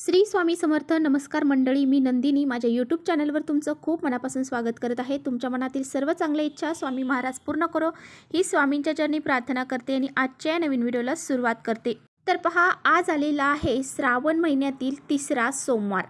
श्री स्वामी समर्थ नमस्कार मंडळी. मी नंदिनी. माझ्या यूट्यूब चॅनलवर तुमचं खूप मनापासून स्वागत करत आहे. तुमच्या मनातील सर्व चांगल्या इच्छा स्वामी महाराज पूर्ण करो. ही स्वामींच्या चरणी प्रार्थना करते आणि आजच्या या नवीन व्हिडिओला सुरुवात करते. तर पहा आज आलेला आहे श्रावण महिन्यातील तिसरा सोमवार.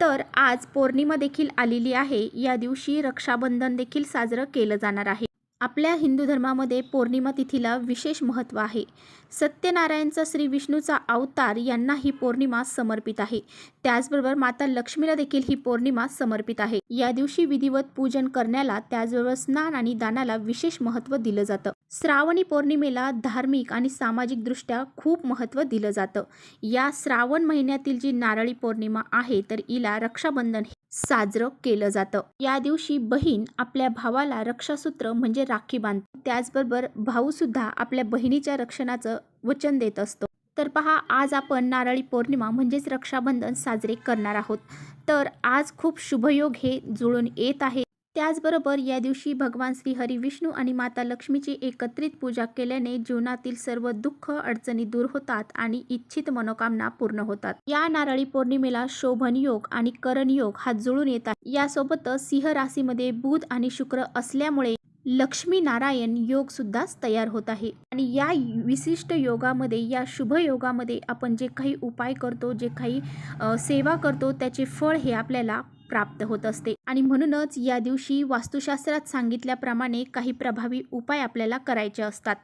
तर आज पौर्णिमा देखील आलेली आहे. या दिवशी रक्षाबंधन देखील साजरं केलं जाणार आहे. आपल्या हिंदू धर्मामध्ये पौर्णिमा तिथीला विशेष महत्त्व आहे. सत्यनारायणचा श्री विष्णूचा अवतार यांना ही पौर्णिमा समर्पित आहे. त्याचबरोबर माता लक्ष्मीला देखील ही पौर्णिमा समर्पित आहे. या दिवशी विधिवत पूजन करण्याला त्याचबरोबर स्नान आणि दानाला विशेष महत्त्व दिलं जातं. श्रावणी पौर्णिमेला धार्मिक आणि सामाजिकदृष्ट्या खूप महत्त्व दिलं जातं. या श्रावण महिन्यातील जी नारळी पौर्णिमा आहे तर हिला रक्षाबंधन हे साजरं केलं जातं. या दिवशी बहीण आपल्या भावाला रक्षासूत्र म्हणजे राखी बांधते. त्याचबरोबर भाऊ सुद्धा आपल्या बहिणीच्या रक्षणाचं वचन देत असतो. तर पहा आज आपण नारळी पौर्णिमा म्हणजेच रक्षाबंधन साजरे करणार आहोत. तर आज खूप शुभयोग हे जुळून येत आहे. त्याचबरोबर या दिवशी भगवान श्री हरी विष्णू आणि माता लक्ष्मीची एकत्रित पूजा केल्याने जीवनातील सर्व दुःख अडचणी दूर होतात आणि इच्छित मनोकामना पूर्ण होतात. या नारळी पौर्णिमेला शोभन योग आणि करण योग हा जुळून येतात. यासोबतच सिंह राशीमध्ये बुध आणि शुक्र असल्यामुळे लक्ष्मी नारायण योग सुद्धा तयार होत आहे. आणि या विशिष्ट योगामध्ये या शुभ योगामध्ये आपण जे काही उपाय करतो जे काही सेवा करतो त्याचे फळ हे आपल्याला प्राप्त होत असते. आणि म्हणूनच या दिवशी वास्तुशास्त्रात सांगितल्याप्रमाणे काही प्रभावी उपाय आपल्याला करायचे असतात.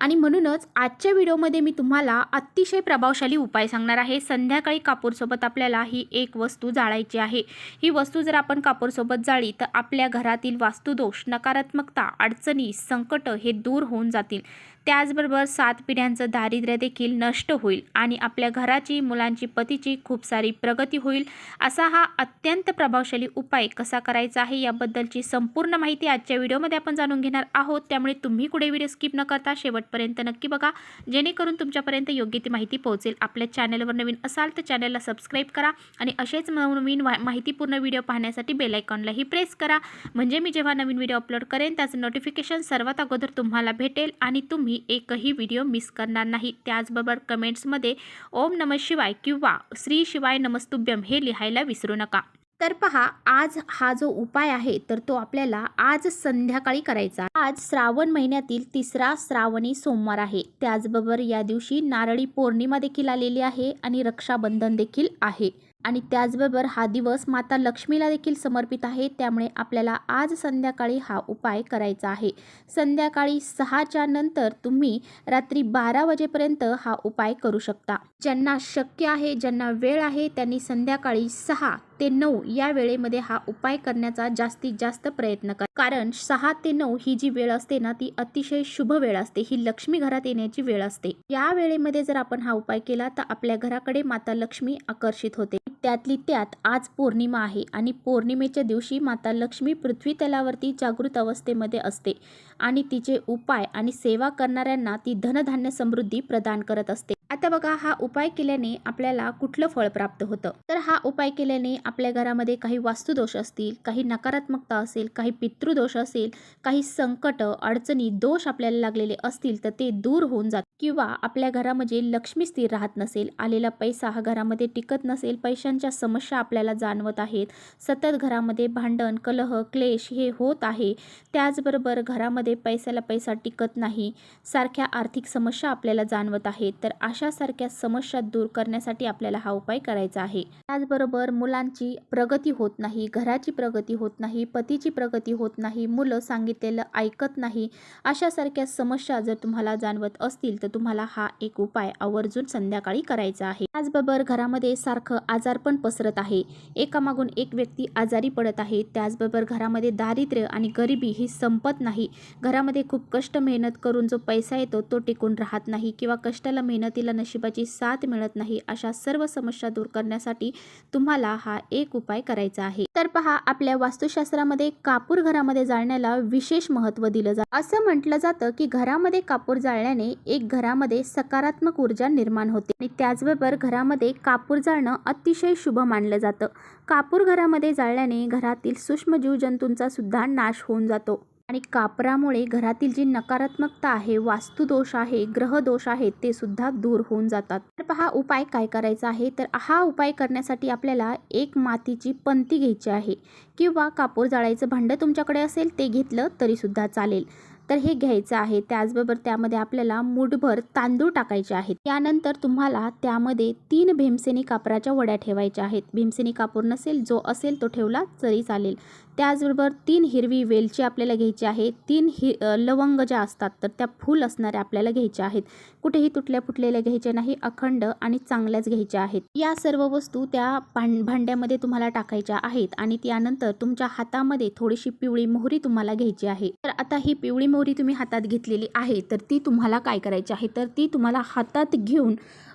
आणि म्हणूनच आजच्या व्हिडिओमध्ये मी तुम्हाला अतिशय प्रभावशाली उपाय सांगणार आहे. संध्याकाळी कापूरसोबत आपल्याला ही एक वस्तू जाळायची आहे. ही वस्तू जर आपण कापूरसोबत जाळी तर आपल्या घरातील वास्तुदोष नकारात्मकता अडचणी संकट हे दूर होऊन जातील. त्याचबरोबर सात पिढ्यांचं दारिद्र्य देखील नष्ट होईल आणि आपल्या घराची मुलांची पतीची खूप सारी प्रगती होईल. असा हा अत्यंत प्रभावशाली उपाय कसा करायचा आहे याबद्दलची संपूर्ण माहिती आजच्या व्हिडिओमध्ये आपण जाणून घेणार आहोत. त्यामुळे तुम्ही कुठे व्हिडिओ स्किप न करता शेवट शेवटपर्यंत नक्की बघा. जेणेकरून तुमच्यापर्यंत योग्य ती माहिती पोहोचेल. आपल्या चॅनलवर नवीन असाल तर चॅनलला सबस्क्राईब करा आणि असेच नवीन माहितीपूर्ण व्हिडिओ पाहण्यासाठी बेलायकॉनलाही प्रेस करा. म्हणजे मी जेव्हा नवीन व्हिडिओ अपलोड करेन त्याचं नोटिफिकेशन सर्वात अगोदर तुम्हाला भेटेल आणि तुम्ही एकही व्हिडिओ मिस करणार नाही. त्याचबरोबर कमेंट्समध्ये ओम नम शिवाय किंवा श्री शिवाय नमस्तुभ्यम हे लिहायला विसरू नका. तर पहा आज हा जो उपाय आहे तर तो आपल्याला आज संध्याकाळी करायचा. आज श्रावण महिन्यातील तिसरा श्रावणी सोमवार आहे. त्याचबरोबर या दिवशी नारळी पौर्णिमा देखील आलेली आहे आणि रक्षाबंधन देखील आहे. आणि त्याचबरोबर हा दिवस माता लक्ष्मीला देखील समर्पित आहे. त्यामुळे आपल्याला आज संध्याकाळी हा उपाय करायचा आहे. संध्याकाळी सहाच्या नंतर तुम्ही रात्री बारा वाजेपर्यंत हा उपाय करू शकता. ज्यांना शक्य आहे ज्यांना वेळ आहे त्यांनी संध्याकाळी सहा ते नऊ या वेळेमध्ये हा उपाय करण्याचा जास्तीत जास्त प्रयत्न करा. कारण सहा ते नऊ ही जी वेळ असते ना ती अतिशय शुभ वेळ असते. ही लक्ष्मी घरात येण्याची वेळ असते. या वेळेमध्ये जर आपण हा उपाय केला तर आपल्या घराकडे माता लक्ष्मी आकर्षित होते. त्यातली त्यात आज पौर्णिमा आहे आणि पौर्णिमेच्या दिवशी माता लक्ष्मी पृथ्वी तलावरती जागृत अवस्थेमध्ये असते आणि तिचे उपाय आणि सेवा करणाऱ्यांना ती धनधान्य समृद्धी प्रदान करत असते. आता बघा हा उपाय केल्याने आपल्याला कुठलं फळ प्राप्त होतं? तर हा उपाय केल्याने आपल्या घरामध्ये काही वास्तुदोष असतील काही नकारात्मकता असेल काही पितृदोष असेल काही संकट अडचणी दोष आपल्याला लागलेले असतील तर ते दूर होऊन जात. किंवा आपल्या घरामध्ये लक्ष्मी स्थिर राहत नसेल आलेला पैसा हा घरामध्ये टिकत नसेल पैशांच्या समस्या आपल्याला जाणवत आहेत सतत घरामध्ये भांडण कलह क्लेश हे होत आहे त्याचबरोबर घरामध्ये पैशाला पैसा टिकत नाही सारख्या आर्थिक समस्या आपल्याला जाणवत आहेत तर अशासारख्या समस्या दूर करण्यासाठी आपल्याला हा उपाय करायचा आहे. त्याचबरोबर मुलांची प्रगती होत नाही घराची प्रगती होत नाही पतीची प्रगती होत नाही मुलं सांगितलेलं ऐकत नाही अशासारख्या समस्या जर तुम्हाला जाणवत असतील तर तुम्हाला हा एक उपाय आवर्जून संध्याकाळी करायचा आहे. त्याचबरोबर घरामध्ये सारखं आजारपण पसरत आहे. एकामागून एक व्यक्ती आजारी पडत आहे. त्याचबरोबर घरामध्ये दारिद्र्य आणि गरिबी ही संपत नाही. घरामध्ये खूप कष्ट मेहनत करून जो पैसा येतो तो टिकून राहत नाही किंवा कष्टाला मेहनतीला नशिबाची साथ मिळत नाही अशा सर्व समस्या दूर करण्यासाठी तुम्हाला हा एक उपाय करायचा आहे. तर पहा आपल्या वास्तुशास्त्रामध्ये कापूर घरामध्ये जाळण्याला विशेष महत्त्व दिलं जातं असं म्हटलं जातं की घरामध्ये कापूर जाळल्याने एक घरामध्ये सकारात्मक ऊर्जा निर्माण होते. आणि त्याचबरोबर घरामध्ये कापूर जाळणं अतिशय शुभ मानलं जातं. कापूर घरामध्ये जाळल्याने घरातील सूक्ष्म जीवजंतूंचा सुद्धा नाश होऊन जातो. आणि कापरामुळे घरातील जी नकारात्मकता आहे वास्तुदोष आहे ग्रहदोष आहेत ते सुद्धा दूर होऊन जातात. तर पहा उपाय काय करायचा आहे? तर हा उपाय करण्यासाठी आपल्याला एक मातीची पंती घ्यायची आहे किंवा कापूर जाळायचं भांडं तुमच्याकडे असेल ते घेतलं तरीसुद्धा चालेल. तर हे घ्यायचं आहे. त्याचबरोबर त्यामध्ये आपल्याला मुठभर तांदूळ टाकायचे आहेत. त्यानंतर तुम्हाला त्यामध्ये तीन भीमसेनी कापराच्या वड्या ठेवायच्या आहेत. भीमसेनी कापूर नसेल जो असेल तो ठेवला तरी चालेल. त्याचबरोबर तीन हिरवी वेलची आपल्याला घ्यायची आहे. तीन हि लवंग ज्या असतात तर त्या फूल असणाऱ्या आपल्याला घ्यायच्या आहेत. कुठेही तुटल्या फुटलेल्या घ्यायच्या नाही अखंड आणि चांगल्याच घ्यायच्या आहेत. या सर्व वस्तू त्या भां भांड्यामध्ये तुम्हाला टाकायच्या आहेत आणि त्यानंतर तुमच्या हातामध्ये थोडीशी पिवळी मोहरी तुम्हाला घ्यायची आहे. तर आता ही पिवळी मोहरी तुम्ही हातात घेतलेली आहे तर ती तुम्हाला काय करायची आहे? तर ती तुम्हाला हातात घेऊन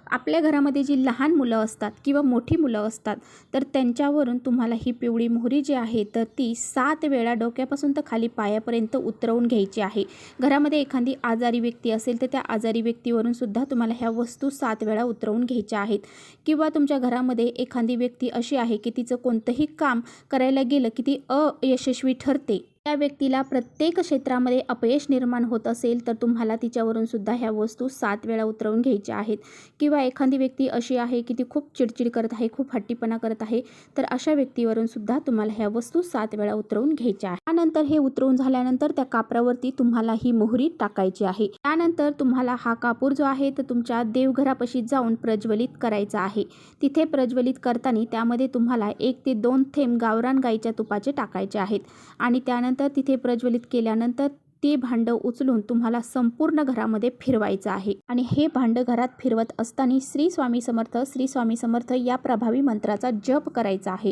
आपल्या घरामध्ये जी लहान मुलं असतात किंवा मोठी मुलं असतात तर त्यांच्यावरून तुम्हाला ही पिवळी मोहरी जी आहे तर ती सात वेळा डोक्यापासून तर खाली पायापर्यंत उतरवून घ्यायची आहे. घरामध्ये एखादी आजारी व्यक्ती असेल तर त्या आजारी व्यक्तीवरून सुद्धा तुम्हाला ह्या वस्तू सात वेळा उतरवून घ्यायच्या आहेत. किंवा तुमच्या घरामध्ये एखादी व्यक्ती अशी आहे की तिचं कोणतंही काम करायला गेलं की ती अयशस्वी ठरते. त्या व्यक्तीला प्रत्येक क्षेत्रामध्ये अपयश निर्माण होत असेल तर तुम्हाला तिच्यावरून सुद्धा ह्या वस्तू सात वेळा उतरवून घ्यायच्या आहेत. किंवा एखादी व्यक्ती अशी आहे की ती खूप चिडचिड करत आहे खूप हट्टीपणा करत आहे तर अशा व्यक्तीवरून सुद्धा तुम्हाला ह्या वस्तू सात वेळा उतरवून घ्यायच्या आहे त्यानंतर हे उतरवून झाल्यानंतर त्या कापरावरती तुम्हाला ही मोहरी टाकायची आहे. त्यानंतर तुम्हाला हा कापूर जो आहे तर तुमच्या देवघरापाशी जाऊन प्रज्वलित करायचा आहे. तिथे प्रज्वलित करताना त्यामध्ये तुम्हाला एक ते दोन थेंब गावरान गाईच्या तुपाचे टाकायचे आहेत. आणि त्यानंतर तिथे प्रज्वलित केल्यानंतर ते भांडं उचलून तुम्हाला संपूर्ण घरामध्ये फिरवायचं आहे. आणि हे भांडं घरात फिरवत असताना श्री स्वामी समर्थ श्री स्वामी समर्थ या प्रभावी मंत्राचा जप करायचा आहे.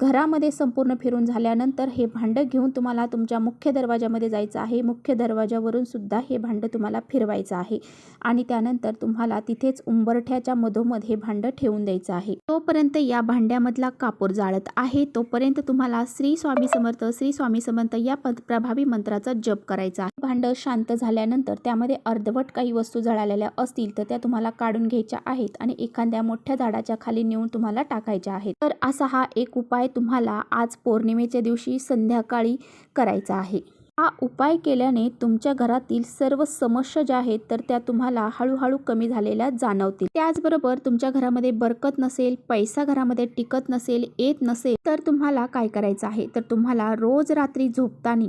घरामध्ये संपूर्ण फिरून झाल्यानंतर हे भांडं घेऊन तुम्हाला तुमच्या मुख्य दरवाजामध्ये जायचं आहे. मुख्य दरवाजावरून सुद्धा हे भांडं तुम्हाला फिरवायचं आहे. आणि त्यानंतर तुम्हाला तिथेच उंबरठ्याच्या मधोमध हे भांडं ठेवून द्यायचं आहे. तोपर्यंत या भांड्यामधला कापूर जाळत आहे. तोपर्यंत तुम्हाला श्री स्वामी समर्थ श्री स्वामी समर्थ या पद प्रभावी मंत्राचा जप करायचा आहे भांडं शांत झाल्यानंतर त्यामध्ये अर्धवट काही वस्तू जळालेल्या असतील तर त्या तुम्हाला काढून घ्यायच्या आहेत आणि एखाद्या मोठ्या झाडाच्या खाली नेऊन तुम्हाला टाकायच्या आहेत. तर असा हा एक उपाय तुम्हाला आज पौर्णिमेच्या दिवशी संध्याकाळी करायचा आहे. हा उपाय केल्याने तुमच्या घरातील सर्व समस्या ज्या आहेत तर त्या तुम्हाला हळूहळू कमी झालेल्या जाणवतील. त्याचबरोबर तुमच्या घरामध्ये बरकत नसेल पैसा घरामध्ये टिकत नसेल येत नसेल तर तुम्हाला काय करायचं आहे? तर तुम्हाला रोज रात्री झोपताना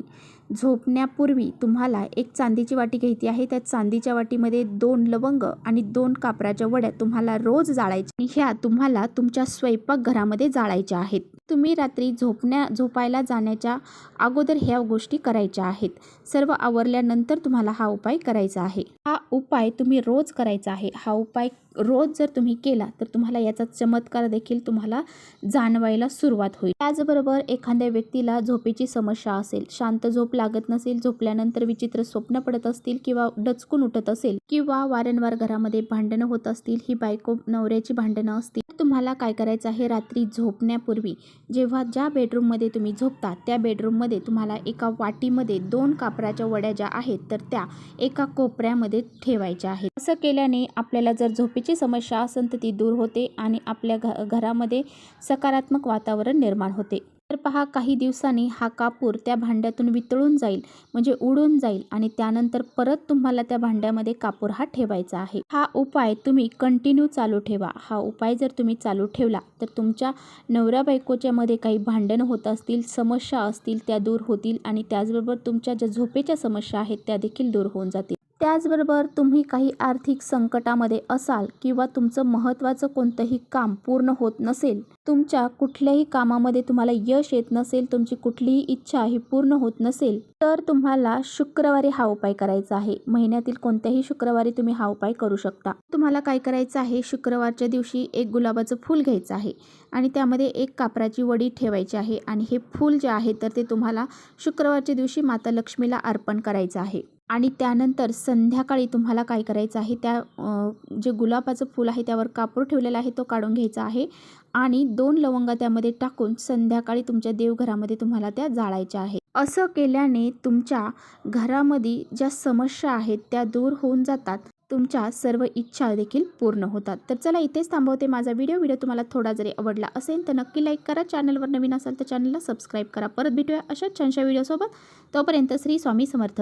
झोपण्यापूर्वी तुम्हाला एक चांदीची वाटी घ्यायची आहे. त्या चांदीच्या वाटीमध्ये दोन लवंग आणि दोन कापराच्या वड्या तुम्हाला रोज जाळायच्या आणि ह्या तुम्हाला तुमच्या स्वयंपाकघरामध्ये जाळायच्या आहेत. तुम्ही रात्री झोपण्या झोपायला जाण्याच्या अगोदर ह्या गोष्टी करायच्या आहेत. सर्व आवरल्यानंतर तुम्हाला हा उपाय करायचा आहे. हा उपाय तुम्ही रोज करायचा आहे. हा उपाय रोज जर तुम्ही केला तर तुम्हाला याचा चमत्कार देखील तुम्हाला जाणवायला सुरुवात होईल. त्याचबरोबर एखाद्या व्यक्तीला झोपेची समस्या असेल शांत झोप लागत नसेल झोपल्यानंतर विचित्र स्वप्न पडत असतील किंवा डचकून उठत असेल किंवा वारंवार घरामध्ये भांडणं होत असतील ही बायको नवऱ्याची भांडणं असतील तर तुम्हाला काय करायचं आहे? रात्री झोपण्यापूर्वी जेव्हा ज्या बेडरूममध्ये तुम्ही झोपता त्या बेडरूममध्ये तुम्हाला एका वाटीमध्ये दोन कापराच्या वड्या ज्या आहेत तर त्या एका कोपऱ्यामध्ये ठेवायच्या आहेत. असं केल्याने आपल्याला जर झोपेची समस्या असेल तर ती दूर होते आणि आपल्या घ घरामध्ये सकारात्मक वातावरण निर्माण होते. तर पहा काही दिवसांनी हा कापूर त्या भांड्यातून वितळून जाईल म्हणजे उडून जाईल आणि त्यानंतर परत तुम्हाला त्या भांड्यामध्ये कापूर हा ठेवायचा आहे. हा उपाय तुम्ही कंटिन्यू चालू ठेवा. हा उपाय जर तुम्ही चालू ठेवला तर तुमच्या नवऱ्या बायकोच्या मध्ये काही भांडणं होत असतील समस्या असतील त्या दूर होतील आणि त्याचबरोबर तुमच्या ज्या झोपेच्या समस्या आहेत त्या देखील दूर होऊन जातील. त्याचबरोबर तुम्ही काही आर्थिक संकटामध्ये असाल किंवा तुमचं महत्त्वाचं कोणतंही काम पूर्ण होत नसेल तुमच्या कुठल्याही कामामध्ये तुम्हाला यश येत नसेल तुमची कुठलीही इच्छा ही पूर्ण होत नसेल तर तुम्हाला शुक्रवारी हा उपाय करायचा आहे. महिन्यातील कोणत्याही शुक्रवारी तुम्ही हा उपाय करू शकता. तुम्हाला काय करायचं आहे? शुक्रवारच्या दिवशी एक गुलाबाचं फूल घ्यायचं आहे आणि त्यामध्ये एक कापराची वडी ठेवायची आहे आणि हे फूल जे आहे तर ते तुम्हाला शुक्रवारच्या दिवशी माता लक्ष्मीला अर्पण करायचं आहे. आणि त्यानंतर संध्याकाळी तुम्हाला काय करायचं आहे? त्या जे गुलाबाचं फूल आहे त्यावर कापूर ठेवलेला आहे तो काढून घ्यायचा आहे आणि दोन लवंगा त्यामध्ये टाकून संध्याकाळी तुमच्या देवघरामध्ये तुम्हाला त्या जाळायच्या आहेत. असं केल्याने तुमच्या घरामध्ये ज्या समस्या आहेत त्या दूर होऊन जातात. तुमच्या सर्व इच्छा देखील पूर्ण होतात. तर चला इथेच थांबवते माझा व्हिडिओ. व्हिडिओ तुम्हाला थोडा जरी आवडला असेल तर नक्की लाईक करा. चॅनलवर नवीन असाल तर चॅनलला सबस्क्राईब करा. परत भेटूया अशाच छानशा व्हिडिओसोबत. तोपर्यंत श्री स्वामी समर्थ.